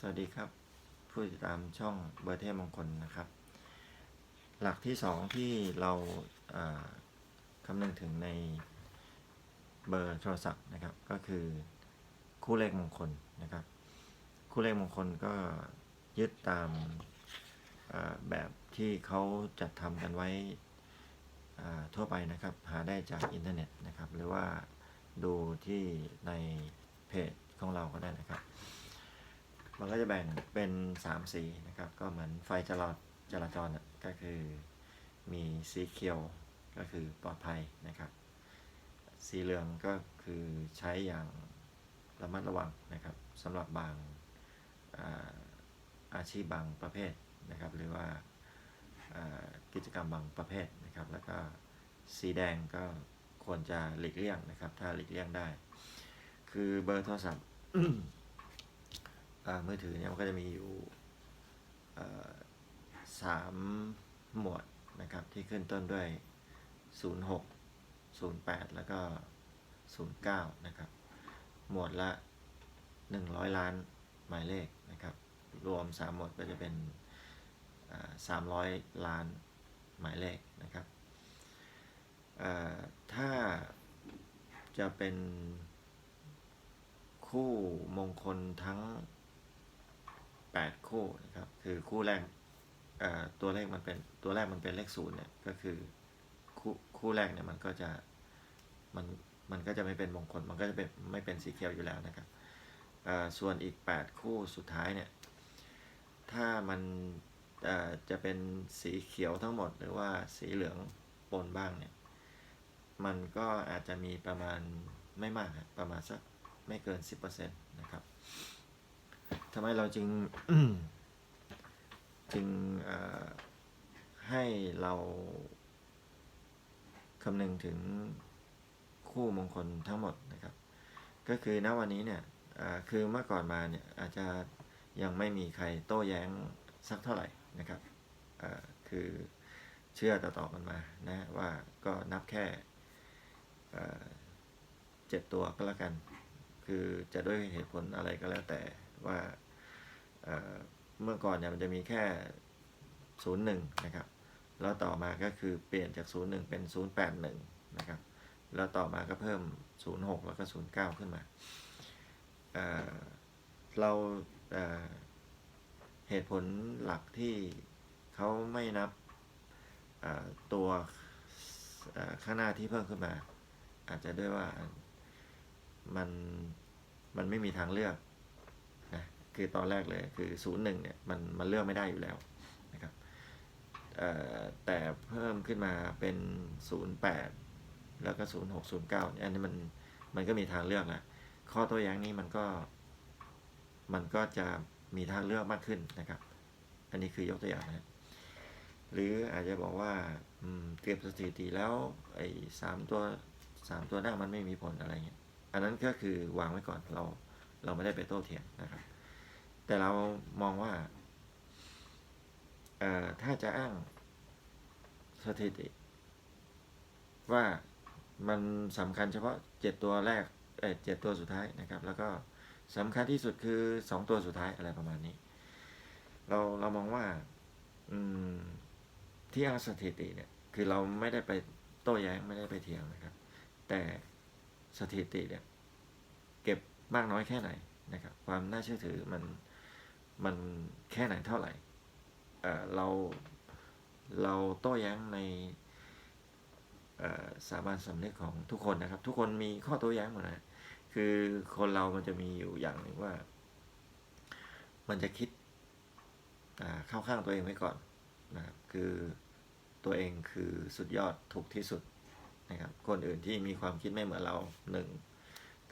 สวัสดีครับ ผู้ติดตามช่องเบอร์เทพมงคลนะครับ หลักที่สองที่เราคำนึงถึงในเบอร์โทรศัพท์นะครับ ก็คือคู่เลขมงคลนะครับ คู่เลขมงคลก็ยึดตามแบบที่เขาจัดทำกันไว้ทั่วไปนะครับ หาได้จากอินเทอร์เน็ตนะครับ หรือว่าดูที่ในเพจของเราก็ได้นะครับ มันก็จะแบ่งเป็น 3 สีนะครับ ก็เหมือนไฟจราจราจรน่ะก็คือมีสีเขียวก็คือปลอดภัยนะครับ สีเหลืองก็คือใช้อย่างระมัดระวังนะครับสำหรับบางอาอาชีพบางประเภทนะครับ หรือว่ากิจกรรมบางประเภทนะครับ แล้วก็สีแดงก็ควรจะหลีกเลี่ยงนะครับ ถ้าหลีกเลี่ยงได้ คือเบอร์โทรศัพท์ มือถือเนี่ยมันก็จะมีอยู่สามหมวดนะครับที่ขึ้นต้นด้วย 06 08 แล้วก็ 09 นะครับ หมวดละ 100 ล้านหมายเลขนะครับ รวม 3 หมวดก็จะเป็น 300 ล้านหมายเลขนะครับถ้าจะเป็นคู่มงคลทั้ง 8 คู่นะครับคือคู่แรกตัวเลขมันเป็นตัวแรกมันเป็นเลขศูนย์เนี่ยก็คือคู่คู่แรกเนี่ยมันก็จะมันมันก็จะไม่เป็นมงคลมันก็จะเป็นไม่เป็นสีเขียวอยู่แล้วนะครับส่วนอีก 8 คู่สุดท้ายเนี่ยถ้ามันจะเป็นสีเขียวทั้งหมดหรือว่าสีเหลืองปนบ้างเนี่ยมันก็อาจจะมีประมาณไม่มากประมาณสักไม่เกิน 10%นะครับ ทำไมเราจึงจึงเอ่อให้เราคำนึงถึงคู่มงคลทั้งหมดนะครับ ก็คือณวันนี้เนี่ยเอ่อคือเมื่อก่อนมาเนี่ยอาจจะยังไม่มีใครโต้แย้งสักเท่าไหร่นะครับเอ่อคือเชื่อต่อๆกันมานะว่าก็นับแค่เอ่อเจ็ดตัวก็แล้วกัน คือจะด้วยเหตุผลอะไรก็แล้วแต่ว่า เมื่อก่อนเนี่ยมันจะมีแค่ศูนะครับ แล้วต่อมาก็คือเปลี่ยนจากศูนย์หนึ่งเป็นศูนย์แปดหนึ่งนะครับ แล้วต่อมาก็เพิ่มศูนย์หกแล้วก็ศูนย์เก้าขึ้นมาเเราเเหตุผลหลักที่เขาไม่นับตัวข้างหน้าที่เพิ่มขึ้นมา อาจจะด้วยว่ามันมันไม่มีทางเลือก คือตอนแรกเลยคือศูนย์หนึ่งเนี่ยมันมันเลือกไม่ได้อยู่แล้วนะครับแต่เพิ่มขึ้นมาเป็นศูนย์แปดแล้วก็ศูนย์หกศูนย์เก้าอันนี้มันมันก็มีทางเลือกแล้วข้อตัวแย้งนี้มันก็มันก็จะมีทางเลือกมากขึ้นนะครับ อันนี้คือยกตัวอย่างนะหรืออาจจะบอกว่าเก็บสถิติแล้วไอ้สามตัวสามตัวหน้ามันไม่มีผลอะไรเงี้ยอันนั้นก็คือวางไว้ก่อนเราเราไม่ได้ไปโต้เถียงนะครับ แต่เรามองว่าถ้าจะอ้างสถิติ ว่ามันสำคัญเฉพาะเจ็ดตัวแรกเจ็ดตัวสุดท้ายนะครับ แล้วก็สำคัญที่สุดคือสองตัวสุดท้ายอะไรประมาณนี้ เราเรามองว่าที่อ้างสถิติเนี่ย คือเราไม่ได้ไปโต้แย้งไม่ได้ไปเถียงนะครับ แต่สถิติเนี่ย เก็บมากน้อยแค่ไหนนะครับ ความน่าเชื่อถือมัน มันแค่ไหนเท่าไหร่เออเราเราโต้แย้งในสามัญสำนึกของทุกคนนะครับ ทุกคนมีข้อโต้แย้งหมดนะคือคนเรามันจะมีอยู่อย่างหนึ่งว่า มันจะคิดเข้าข้างตัวเองไว้ก่อนนะครับคือตัวเองคือสุดยอดถูกที่สุดนะครับ คนอื่นที่มีความคิดไม่เหมือนเราหนึ่ง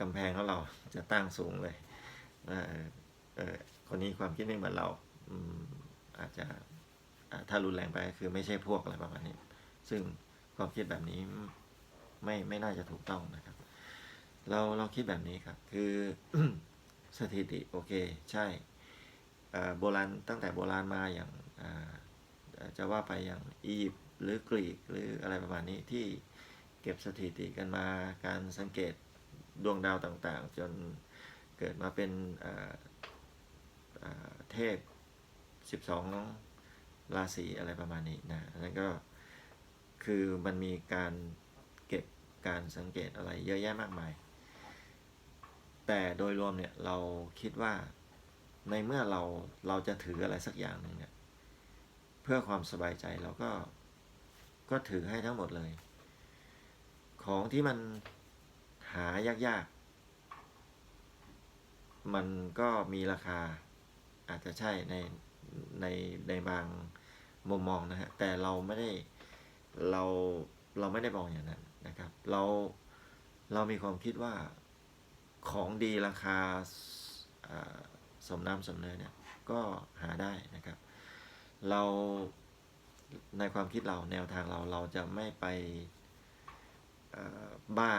กำแพงของเราจะตั้งสูงเลยเออเออ คนนี้ความคิดไม่เหมือนเราอืมอาจจะถ้ารุนแรงไปคือไม่ใช่พวกอะไรประมาณนี้ ซึ่งความคิดแบบนี้ไม่ไม่น่าจะถูกต้องนะครับ เราเราคิดแบบนี้ครับ คือสถิติโอเค ใช่อ่อโบราณตั้งแต่โบราณมาอย่างจะว่าไปอย่างอียิปต์หรือกรีกหรืออะไรประมาณนี้ที่เก็บสถิติกันมาการสังเกตดวงดาวต่างๆ จนเกิดมาเป็น เทพสิบสองราศีอะไรประมาณนี้นะอันนั้นก็คือมันมีการเก็บการสังเกตอะไรเยอะแยะมากมาย แต่โดยรวมเนี่ยเราคิดว่าในเมื่อเราเราจะถืออะไรสักอย่างหนึ่งเนี่ยเพื่อความสบายใจเราก็ก็ถือให้ทั้งหมดเลย ของที่มันหายากๆ มันก็มีราคา อาจจะใช่ในในในบางมุมมองนะฮะแต่เราไม่ได้เราเราไม่ได้มองอย่างนั้นนะครับ เราเรามีความคิดว่าของดีราคาสมน้ำสมเนื้อเนี่ยก็หาได้นะครับ เราในความคิดเราแนวทางเราเราจะไม่ไปบ้า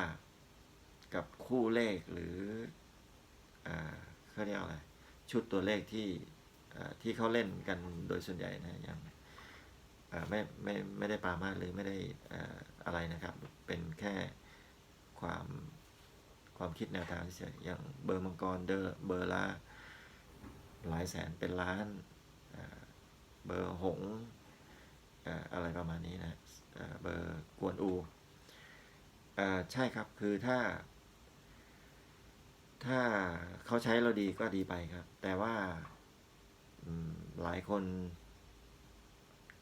กับคู่เลขหรืออ่าเขาเรียกอะไร ชุดตัวเลขที่ที่เขาเล่นกันโดยส่วนใหญ่นะอย่างอ่ไม่ไม่ไม่ได้ปามาสหรือไม่ได้อะไรนะครับ เป็นแค่ความความคิดแนวทางเฉยอย่างเบอร์มังกรเดอเบอร์ละหลายแสนเป็นล้านเบอร์หงอะไรประมาณนี้นะเบอร์กวนอูอ่าใช่ครับคือถ้า ถ้าเขาใช้เราดีก็ดีไปครับ แต่ว่าหลายคน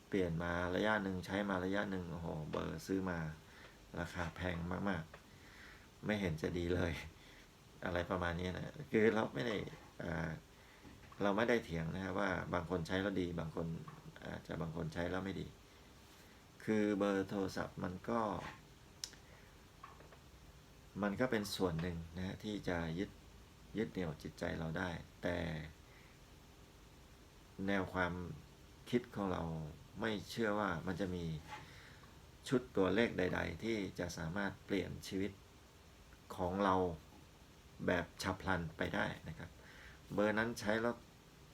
เปลี่ยนมาระยะหนึ่งใช้มาระยะหนึ่งโอ้โหเบอร์ซื้อมาราคาแพงมาก ๆ ไม่เห็นจะดีเลย อะไรประมาณนี้นะคือเราไม่ได้เราไม่ได้เถียงนะครับว่าบางคนใช้แล้วดี บางคนอาจจะบางคนใช้แล้วไม่ดี คือเบอร์โทรศัพท์มันก็ มันก็เป็นส่วนหนึ่งนะฮะที่จะยึดยึดเหนี่ยวจิตใจเราได้ แต่ แนวความคิดของเราไม่เชื่อว่ามันจะมีชุดตัวเลขใด ๆ ที่จะสามารถเปลี่ยนชีวิตของเราแบบฉับพลันไปได้นะครับ เบอร์นั้นใช้แล้ว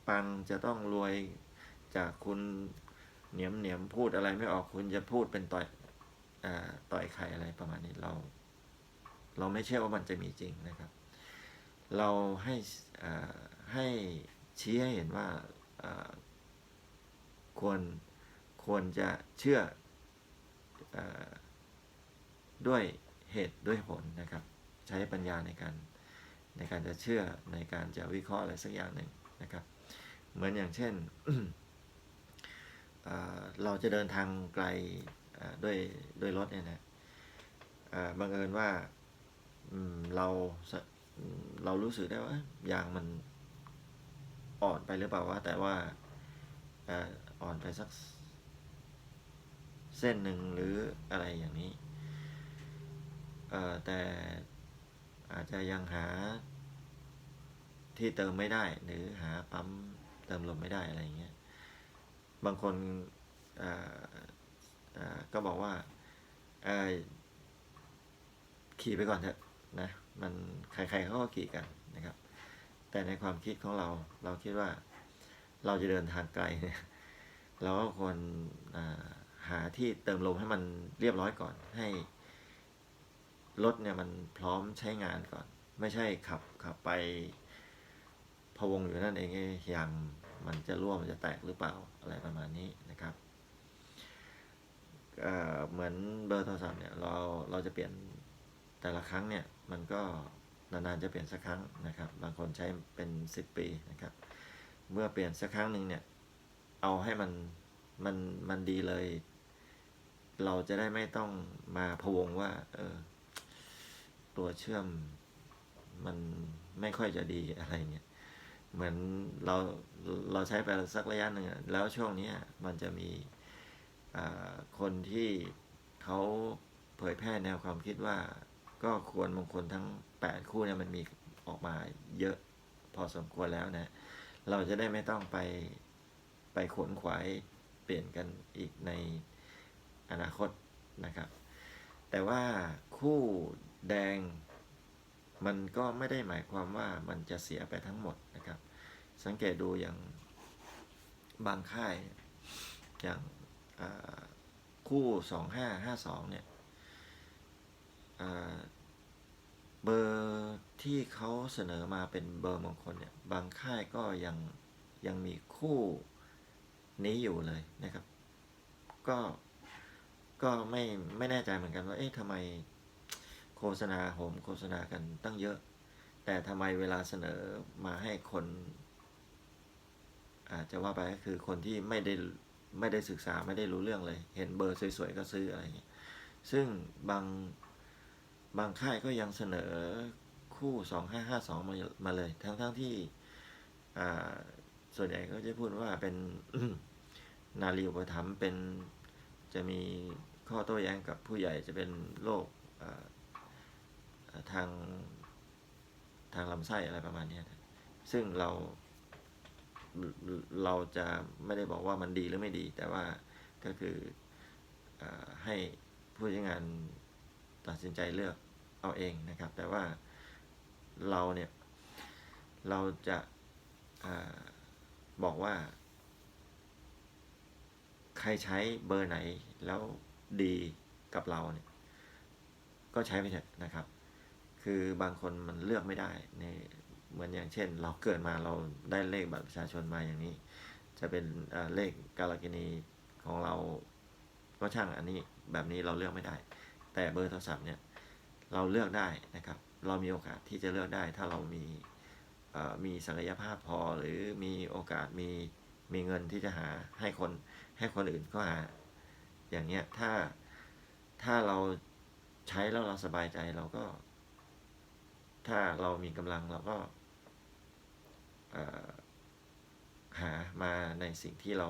ปังจะต้องรวยจากคุณเหนียมเหนียมพูดอะไรไม่ออกคุณจะพูดเป็นต่อยอต่อยใครอะไรประมาณนี้เรา เราไม่เชื่อว่ามันจะมีจริงนะครับ เราให้ให้ชี้ให้เห็นว่าควรควรจะเชื่ออด้วยเหตุด้วยผลนะครับ ใช้ปัญญาในการในการจะเชื่อในการจะวิเคราะห์อะไรสักอย่างหนึ่งนะครับ เหมือนอย่างเช่นเราจะเดินทางไกลด้วยด้วยรถเนี่ยนะบังเอิญว่า เราเรารู้สึกได้ว่ายางมันอ่อนไปหรือเปล่าวะแต่ว่าอ่อนไปสักเส้นหนึ่งหรืออะไรอย่างนี้แต่อาจจะยังหาที่เติมไม่ได้ หรือหาปั๊มเติมลมไม่ได้อะไรอย่างเงี้ยบางคนก็บอกว่าขี่ไปก่อนเถอะ นะมันใครๆเขาก็ขี่กันนะครับ แต่ในความคิดของเราเราคิดว่าเราจะเดินทางไกลเนี่ยเราก็ควรหาที่เติมลมให้มันเรียบร้อยก่อน ให้รถเนี่ยมันพร้อมใช้งานก่อน ไม่ใช่ขับขับไปพะวงอยู่นั่นเองเอ๊ะยางมันจะรั่วมันจะแตกหรือเปล่าอะไรประมาณนี้นะครับเเหมือนเบอร์โทรศัพท์เนี่ยเราเราจะเปลี่ยนแต่ละครั้งเนี่ย มันก็นานๆจะเปลี่ยนสักครั้งนะครับ บางคนใช้เป็นสิบปีนะครับ เมื่อเปลี่ยนสักครั้งหนึ่งเนี่ย เอาให้มันมันมันดีเลย เราจะได้ไม่ต้องมาพวงว่า เออ ตัวเชื่อมมันไม่ค่อยจะดีอะไรเงี้ย เหมือนเราเราใช้ไปสักระยะหนึ่งแล้วช่วงนี้มันจะมีคนที่เขาเผยแพร่แนวความคิดว่า ก็ควรมงคลทั้ง 8 คู่เนี่ยมันมีออกมาเยอะพอสมควรแล้วนะ เราจะได้ไม่ต้องไปไปขวนขวายเปลี่ยนกันอีกในอนาคตนะครับ แต่ว่าคู่แดงมันก็ไม่ได้หมายความว่ามันจะเสียไปทั้งหมดนะครับ สังเกตดูอย่างบางค่ายอย่างคู่สองห้าห้าสองเนี่ย เบอร์ที่เขาเสนอมาเป็นเบอร์มงคลเนี่ย บางค่ายก็ยังยังมีคู่นี้อยู่เลยนะครับ ก็ก็ไม่ไม่แน่ใจเหมือนกันว่า เอ๊ะทำไมโฆษณาโหมโฆษณากันตั้งเยอะ แต่ทำไมเวลาเสนอมาให้คน อาจจะว่าไปก็คือคนที่ไม่ได้ไม่ได้ศึกษาไม่ได้รู้เรื่องเลย เห็นเบอร์สวยๆก็ซื้ออะไรอย่างเงี้ยซึ่งบาง บางค่ายก็ยังเสนอคู่ 2552 มามาเลย ทั้งๆทที่ส่วนใหญ่ก็จะพูดว่าเป็นนารีอุปถัมภ์เป็นจะมีข้อโต้แย้งกับผู้ใหญ่จะเป็นโรคทางทางลำไส้อะไรประมาณนี้นะซึ่งเราเราจะไม่ได้บอกว่ามันดีหรือไม่ดี แต่ว่าก็คืออให้ผู้ใช้งาน ตัดสินใจเลือกเอาเองนะครับ แต่ว่าเราเนี่ยเราจะอาบอกว่า ใครใช้เบอร์ไหนแล้วดีกับเราเนี่ย ก็ใช้ไปเถอะนะครับ คือบางคนมันเลือกไม่ได้ในเหมือนอย่างเช่น เราเกิดมาเราได้เลขบัตรประชาชนมาอย่างนี้ จะเป็นเอ่อเลขกาลกินีของเราก็ช่างอันนี้แบบนี้เราเลือกไม่ได้ แต่เบอร์โทรศัพท์เนี่ยเราเลือกได้นะครับ เรามีโอกาสที่จะเลือกได้ ถ้าเรามีมีศักยภาพพอหรือมีโอกาสมีมีเงินที่จะหาให้คนให้คนอื่นก็หา อย่างเงี้ยถ้าถ้าเราใช้แล้วเราสบายใจเราก็ ถ้าเรามีกำลังเราก็หามาในสิ่งที่เรา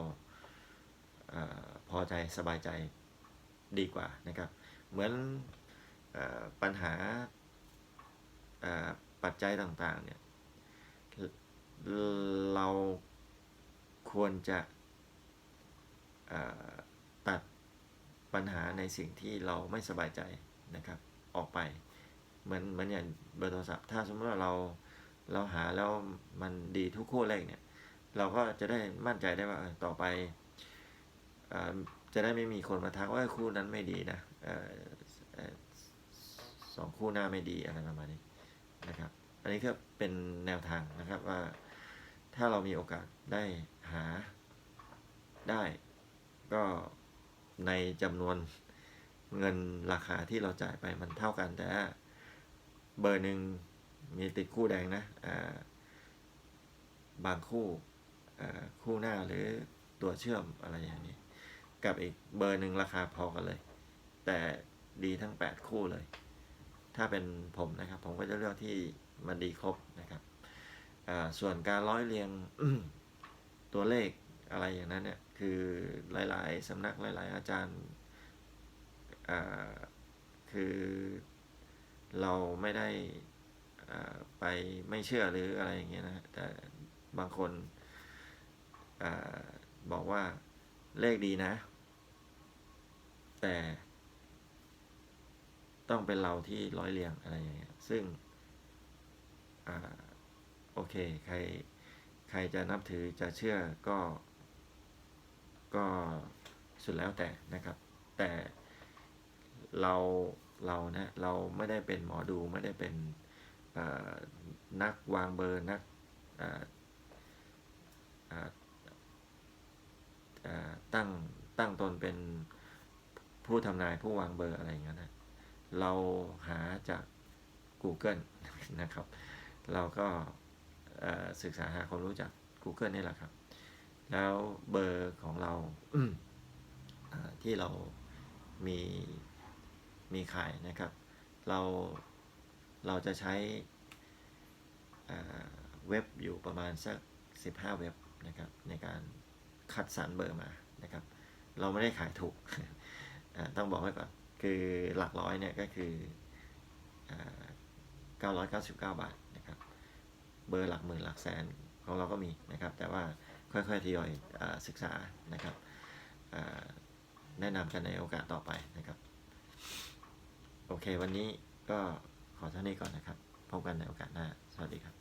ออพอใจสบายใจดีกว่านะครับ เหมือนอปัญหาปัจจัยต่างๆเนี่ยเราควรจะตัดปัญหาในสิ่งที่เราไม่สบายใจนะครับออกไปเหมือนเหมือนอย่างเบอร์โทรศัพท์ถ้าสมมติว่าเราเราหาแล้วมันดีทุกคู่เลขเนี่ย เราก็จะได้มั่นใจได้ว่าต่อไปอจะได้ไม่มีคนมาทักว่าคู่นั้นไม่ดีนะ สองคู่หน้าไม่ดีอะไรประมาณนี้นะครับ อันนี้ก็เป็นแนวทางนะครับว่าถ้าเรามีโอกาสได้หาได้ก็ในจำนวนเงินราคาที่เราจ่ายไปมันเท่ากัน แต่เบอร์หนึ่งมีติดคู่แดงนะบางคู่คู่หน้าหรือตัวเชื่อมอะไรอย่างนี้ กับอีกเบอร์หนึ่งราคาพอกันเลย แต่ดีทั้ง 8 คู่เลย ถ้าเป็นผมนะครับ ผมก็จะเลือกที่มันดีครบนะครับส่วนการร้อยเรียงตัวเลขอะไรอย่างนั้นเนี่ยคือหลาย ๆสำนักหลาย ๆ อาจารย์คือเราไม่ได้ไปไม่เชื่อหรืออะไรอย่างเงี้ยนะแต่บางคนอบอกว่าเลขดีนะ แต่ ต้องเป็นเราที่ร้อยเรียงอะไรอย่างเงี้ยซึ่งอ่าโอเค ใครใครจะนับถือจะเชื่อก็ ก็สุดแล้วแต่นะครับ แต่เราเรานะเราไม่ได้เป็นหมอดูไม่ได้เป็นนักวางเบอร์นักตั้งตั้งตนเป็นผู้ทำนายผู้วางเบอร์อะไรอย่างเงี้ยนะ เราหาจาก Google นะครับ เราก็เอ่อศึกษาหาความรู้จาก Google นี่แหละครับ แล้วเบอร์ของเราอ่าที่เรามีมีขายนะครับ เราเราจะใช้อ่าเว็บอยู่ประมาณสัก 15 เว็บนะครับในการคัดสรรเบอร์มานะครับ เราไม่ได้ขายถูกอ่าต้องบอกไว้ก่อน คือหลักร้อยเนี่ยก็คือ999 บาทนะครับ เบอร์หลักหมื่นหลักแสนของเราก็มีนะครับ แต่ว่าค่อยๆทยอยอศึกษานะครับแนะนำกันในโอกาสต่อไปนะครับ โอเค วันนี้ก็ขอเท่านี้ก่อนนะครับ พบกันในโอกาสหน้า สวัสดีครับ